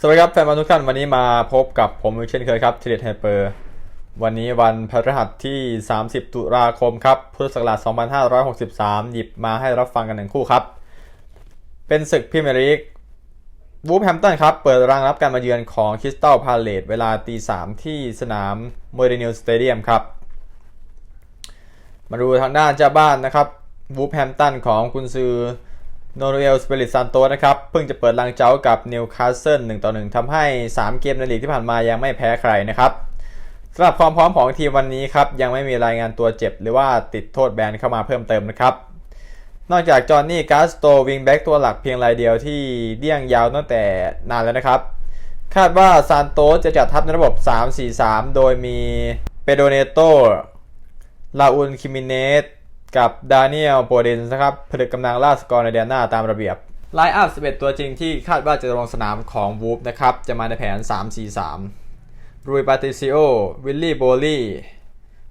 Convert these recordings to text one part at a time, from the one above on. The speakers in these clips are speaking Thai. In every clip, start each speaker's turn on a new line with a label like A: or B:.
A: สวัสดีครับแฟนบอลทุกท่านวันนี้มาพบกับผมเช่นเคยครับเทเด็ดไฮเปอร์วันนี้วันพฤหัสที่ 30 ตุลาคมครับพุทธศักราช2563 หยิบมาให้รับฟังกันหนึ่งคู่ครับ เป็นศึกพรีเมียร์ลีกวูฟแฮมตันครับ เปิดรางรับการมาเยือนของคริสตัลพาเลตเวลาตี3ที่สนามเมอร์ดินิลสเตเดียมครับ มาดูทางด้านเจ้าบ้านนะครับวูฟแฮมตันของคุณซือ โนเรลสเปริตซานโตนะครับ เพิ่งจะเปิดลังเจ้ากับนิวคาสเซิล1ต่อ1ทำให้ 3 เกมในลีกที่ผ่านมายังไม่แพ้ใครนะครับสำหรับความพร้อมของทีมวันนี้ครับ ยังไม่มีรายงานตัวเจ็บ หรือว่าติดโทษแบนเข้ามาเพิ่มเติมนะครับ นอกจากจอห์นนี่กาสโตวิงแบ็กตัวหลักเพียงรายเดียวที่เดี่ยงยาวตั้งแต่นานแล้วนะครับ คาดว่าซานโตจะจัดทัพในระบบ 3-4-3 โดยมีเปโดเนโตลาอุนคิมิเนส กับดานิเอลโปเดนนะครับผลึกกำลังล่าสกอร์ในเดือนหน้าตามระเบียบไลน์อัพ 11 ตัวจริงที่คาดว่าจะลงสนามของวูฟนะครับ จะมาในแผน 3-4-3รุยปาติซิโอ วิลลี่โบลี่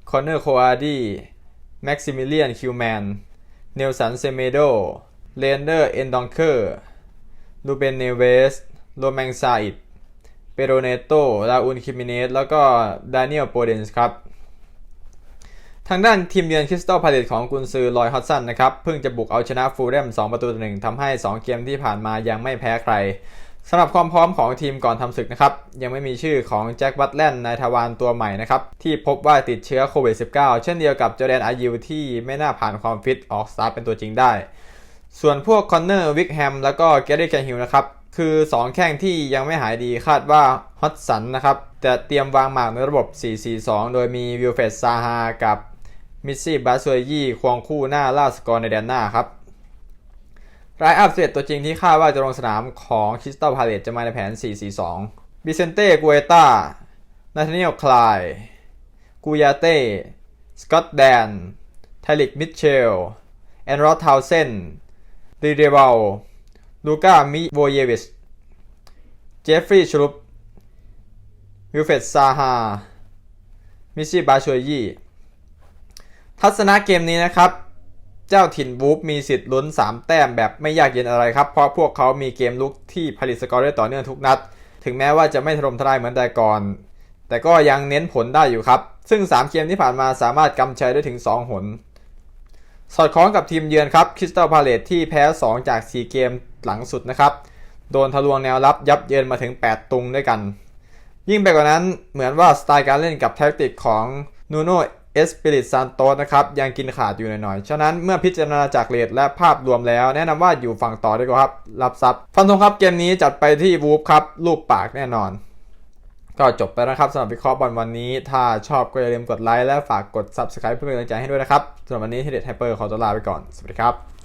A: คอนเนอร์โคอาร์ดีแม็กซิมิเลียน คิวแมน เนลสัน เซเมโด เลนเดอร์ เอนดองเคอร์ ลูเบน เนเวส โรแมงซาอิด เปโรเนโตลาอุน คิมิเนส แล้วก็ดานิเอลโปเดนส์ครับ ทางด้านทีมเยือนคริสตัลพาเลตของกุนซือลอยฮัตสันนะครับเพิ่งจะบุกเอาชนะฟูลแลม2 ประตูต่อหนึ่งทำให้ 2 เกมที่ผ่านมายังไม่แพ้ใครสำหรับความพร้อมของทีมก่อนทำศึกนะครับ ยังไม่มีชื่อของแจ็คบัตแลนด์นายทวารตัวใหม่นะครับ ที่พบว่าติดเชื้อโควิด -19 เช่นเดียวกับจอร์แดนอายิวที่ไม่น่าผ่านความฟิตออกสตาร์ทเป็นตัวจริงได้ ส่วนพวกคอนเนอร์วิกแฮมแล้วก็แกรี่แคนฮิลนะครับ คือ 2 แข้งที่ยังไม่หายดีคาดว่าฮอตสันนะครับจะเตรียมวางหมากในระบบ 4-4-2 โดยมีวิลเฟสซาฮากับ มิสซี่บาสเวยี่ควงคู่หน้าล่าสกอร์ในแดนหน้าครับรายอัพเซตตัวจริงที่คาดว่าจะลงสนามของคริสตัลพาเลตจะมาในแผน 4-4-2 บิเซนเต้กัวเต้านาธานิเอลคลาย กูยาเต้ สกอตแดนไทลิกมิทเชล แอนรอสทาวเซนดีเดวัลลูก้ามิโวเยวิช เจฟฟรีย์ชลุปวิลเฟตซาฮา มิซี่บาชวยยี่ ทัศนะเกมนี้นะครับ เจ้าถิ่นวูฟมีสิทธิ์ลุ้น 3 แต้มแบบไม่ยากเย็นอะไรครับ เพราะพวกเขามีเกมลุกที่ผลิตสกอร์ได้ต่อเนื่องทุกนัด ถึงแม้ว่าจะไม่ถล่มทลายเหมือนแต่ก่อน แต่ก็ยังเน้นผลได้อยู่ครับ ซึ่ง 3 เกมที่ผ่านมาสามารถกำชัยได้ถึง 2 หน สอดคล้องกับทีมเยือนครับคริสตัลพาเลตที่แพ้ 2 จาก 4 เกมหลังสุดนะครับ โดนทะลวงแนวรับยับเยินมาถึง 8 ตุงด้วยกัน ยิ่งไปกว่านั้นเหมือนว่าสไตล์การเล่นกับแท็กติกของนูโน เอสปิริตซานโตนะครับยังกินขาดอยู่หน่อยๆ ฉะนั้นเมื่อพิจารณาจากเรทและภาพรวมแล้ว แนะนำว่าอยู่ฝั่งต่อดีกว่าครับ รับซับฟันธงครับเกมนี้จัดไปที่วูฟครับรูปปากแน่นอน ก็จบไปแล้วนะครับสำหรับวิเคราะห์บอลวันนี้ ถ้าชอบก็อย่าลืมกดไลค์และฝากกด Subscribe เพื่อเป็นกำลังใจให้ด้วยนะครับสำหรับวันนี้ที่เดตไฮเปอร์ขอตัวลาไปก่อน สวัสดีครับ